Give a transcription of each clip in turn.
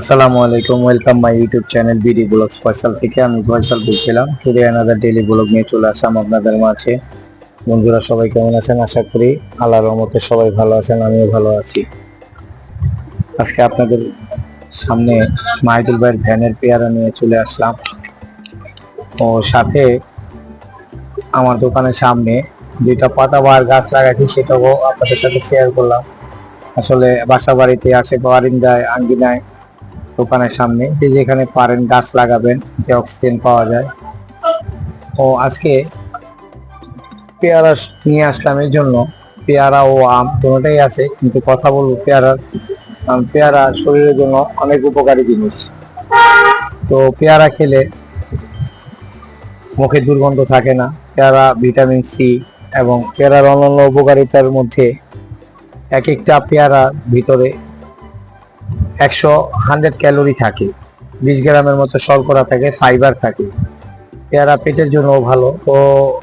আসসালামু আলাইকুম welcome my YouTube channel BD blogs Faisal থেকে। আমি ফয়সাল বলছিলাম টুডে অ্যানাদার ডেইলি ব্লগ নিয়ে চলে আসলাম আপনাদের মাঝে। বন্ধুরা, সবাই কেমন আছেন? আশা করি আল্লাহর রহমতে সবাই ভালো আছেন, আমিও ভালো আছি। আজকে আপনাদের সামনে মাহিদুল ভাইয়ের ভ্যানের পেয়ারা নিয়ে চলে আসলাম। ও, সাথে আমার দোকানের সামনে দুইটা পাতাবাহার গাছ লাগাইছি, সেটাও আপনাদের সাথে শেয়ার করলাম। আসলে বাসা বাড়িতে আসে, বারিন্দায়, আঙ্গিনায় দোকানের সামনে যে যেখানে পারেন গাছ লাগাবেন, যে অক্সিজেন পাওয়া যায়। ও, আজকে পেয়ারা নিয়ে আসলাম এর জন্য। পেয়ারা ও আম দুটোটাই আছে, কিন্তু কথা বলব পেয়ারার। পেয়ারা শরীরের জন্য অনেক উপকারী জিনিস। তো পেয়ারা খেলে মুখে দুর্গন্ধ থাকে না। পেয়ারা ভিটামিন সি এবং পেয়ারার অন্যান্য উপকারিতার মধ্যে এক একটা পেয়ারার ভিতরে একশো হান্ড্রেড ক্যালোরি থাকে, বিশ গ্রামের মতো শর্করা থাকে, ফাইবার থাকে। পেয়ারা পেটের জন্য ভালো। তো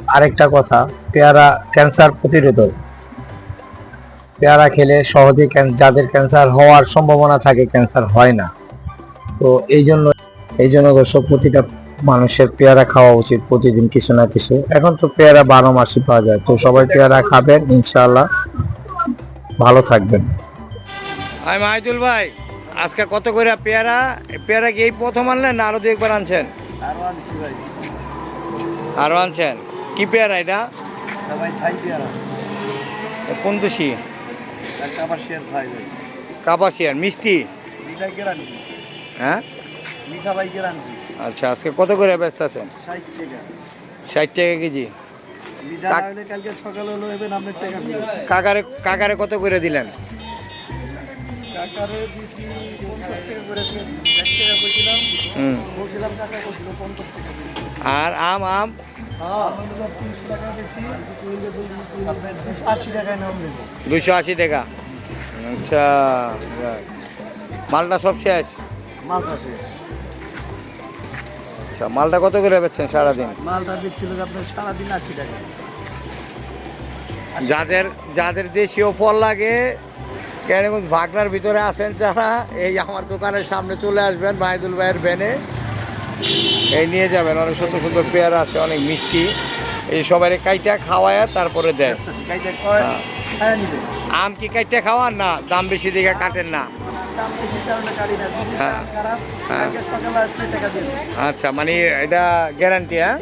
আরেকটা কথা, পেয়ারা ক্যান্সার প্রতিরোধক। পেয়ারা খেলে সহজে যাদের ক্যান্সার হওয়ার সম্ভাবনা থাকে, ক্যান্সার হয় না। তো এই জন্য এই জন্য অবশ্য প্রতিটা মানুষের পেয়ারা খাওয়া উচিত প্রতিদিন কিছু না কিছু। এখন তো পেয়ারা বারো মাসই পাওয়া যায়। তো সবাই পেয়ারা খাবেন, ইনশাআল্লাহ। ভালো থাকবেন। আমি মাহিদুল ভাই। আজকে কত করে পেয়ারা? পেয়ারা কি এই প্রথম আনলেন না আরও দু একবার আনছেন? আরও আনছি ভাই। আরও আনছেন। কি পেয়ারা এটা? ভাই থাই পেয়ারা। কোন দোষী ভাই। কাপাসিয়ার মিষ্টি? হ্যাঁ? মিঠা ভাই গেরানছি আচ্ছা আজকে কত করে ব্যস্ত আছেন? ষাট টাকা। ষাট টাকা কেজি। কাকারে কাকারে কত করে দিলেন? দিয়েছি পঞ্চাশ টাকা করে ষাট টাকা করেছিলাম। বলছিলাম পঞ্চাশ টাকা আর আম আম? আশি দুশো আশি টাকা? আচ্ছা মালটা সব শেষ? মালটা শেষ। আচ্ছা মালটা কত করে বেচছেন সারাদিন? মালটা দিচ্ছিল আপনার সারাদিন আশি টাকা। যাদের যাদের দেশীয় ফল লাগে কেরানীগঞ্জ ভাগনার ভিতরে আছেন যারা এই আমার দোকানের সামনে চলে আসবেন মাহিদুল ভাইয়ের ভ্যানে। এই নিয়ে যাবেন অনেক সুন্দর সুন্দর পেয়ারা আছে অনেক মিষ্টি। এই সবাই কাইটা খাওয়ায় তারপরে দেয়। হ্যাঁ। আম কি কাইটা খাওয়ান? না দাম বেশি দিকে কাটেন না। দাম বেশি কারণে গাড়ি না যদি হ্যাঁ। হ্যাঁ। আচ্ছা মানে এটা গ্যারান্টি হ্যাঁ?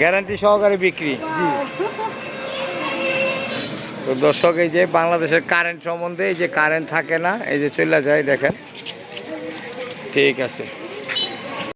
গ্যারান্টি। সহকারে বিক্রি? তো দর্শক, এই যে বাংলাদেশের কারেন্ট সম্বন্ধে, এই যে কারেন্ট থাকে না, এই যে চলে যায়, দেখেন। ঠিক আছে।